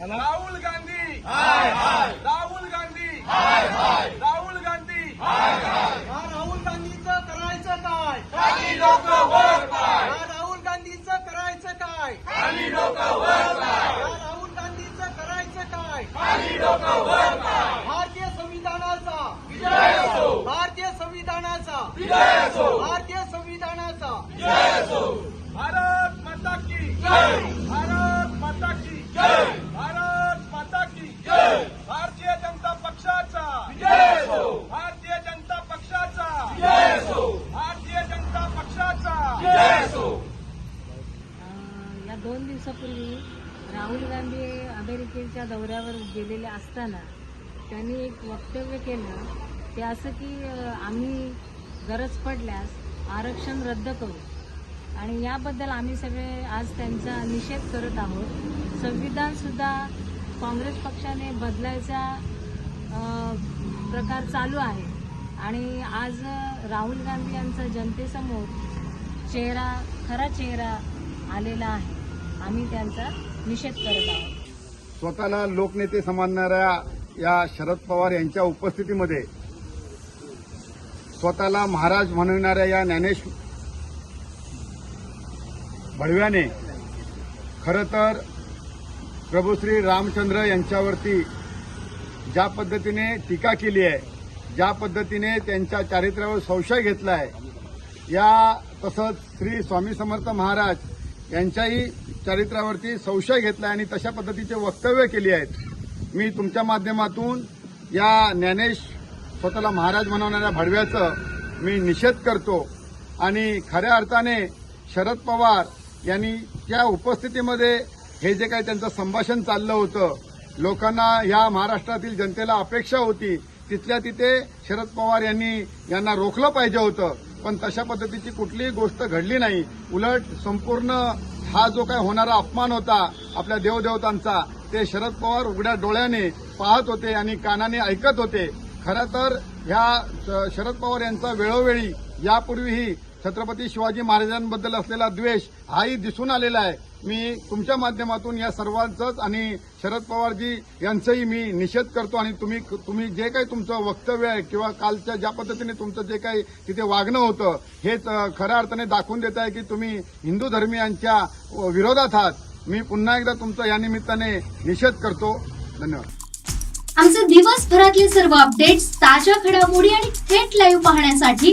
Rahul Gandhi. Rahul Gandhi. Rahul Gandhi. हा राहुल गांधीचं करायचं काय? खाली लोक वर पाय. हा राहुल गांधीचं करायचं काय? खाली लोक वर पाय. हा राहुल गांधीचं करायचं काय? खाली लोक वर पाय. भारतीय संविधानाचा. विजय असो. भारतीय संविधानाचा. विजय असो भारतीय संविधानाचा जय असो भारत माता की जय भारत माता की जय भारत माता की जय भारतीय जनता पक्षाचा विजय असो भारतीय जनता पक्षाचा विजय असो भारतीय जनता पक्षाचा विजय असो अं, या दोन दिवसापूर्वी राहुल गांधी अमेरिकेच्या दौऱ्यावर गेलेले असताना त्यांनी एक वक्तव्य केलं ते असं की आम्ही गरज पडल्यास आरक्षण रद्द करू. आणि याबद्दल आम्ही सगळे आज त्यांचा निषेध करत आहोत. संविधानसुद्धा काँग्रेस पक्षाने बदलायचा प्रकार चालू आहे. आणि आज राहुल गांधी यांचा जनतेसमोर चेहरा खरा चेहरा आलेला आहे. आम्ही त्यांचा निषेध करत आहोत. स्वतःला लोकनेते समजणाऱ्या या शरद पवार यांच्या उपस्थितीमध्ये स्वतःला महाराज म्हणणाऱ्या या ज्ञानेश भडव्याने खरं तर प्रभू श्री रामचंद्र यांच्यावरती ज्या पद्धतीने टीका केली आहे ज्या पद्धतीने त्यांच्या चारित्र्यावर संशय घेतला आहे या तसंच श्री स्वामी समर्थ महाराज यांच्याही चरित्रावरती संशय घेतला आणि तशा पद्धतीचे वक्तव्य केली आहेत. मी तुमच्या माध्यमातून या ज्ञानेश स्वतःला महाराज म्हणवणाऱ्या भडव्याचं मी निषेध करतो आणि खऱ्या अर्थाने शरद पवार यांनी त्या उपस्थितीमध्ये हे जे काही त्यांचं संभाषण चाललं होतं लोकांना या महाराष्ट्रातील जनतेला अपेक्षा होती तिथल्या तिथे शरद पवार यांनी यांना रोखलं पाहिजे होतं. पण तशा पद्धतीची कुठलीही गोष्ट घडली नाही. उलट संपूर्ण हा जो काय होणारा अपमान होता आपल्या देवदेवतांचा ते शरद पवार उघड्या डोळ्याने पाहत होते आणि कानाने ऐकत होते. खरं तर ह्या शरद पवार यांचा वेळोवेळी यापूर्वीही छत्रपती शिवाजी महाराजांबद्दल असलेला द्वेष हाही दिसून आलेला आहे. मी तुमच्या माध्यमातून या सर्वांचंच आणि शरद पवारजी यांचंही मी निषेध करतो आणि तुम्ही तुम्ही जे काही तुमचं वक्तव्य आहे किंवा कालच्या ज्या पद्धतीने तुमचं जे काही तिथे वागणं होतं हेच खऱ्या अर्थाने दाखवून देत आहे की तुम्ही हिंदू धर्मियांच्या विरोधात आहात. मी पुन्हा एकदा तुमचा या निमित्ताने निषेध करतो. धन्यवाद. आमचे दिवसभरातले सर्व अपडेट्स ताज्या घडामोडी आणि थेट लाईव्ह पाहण्यासाठी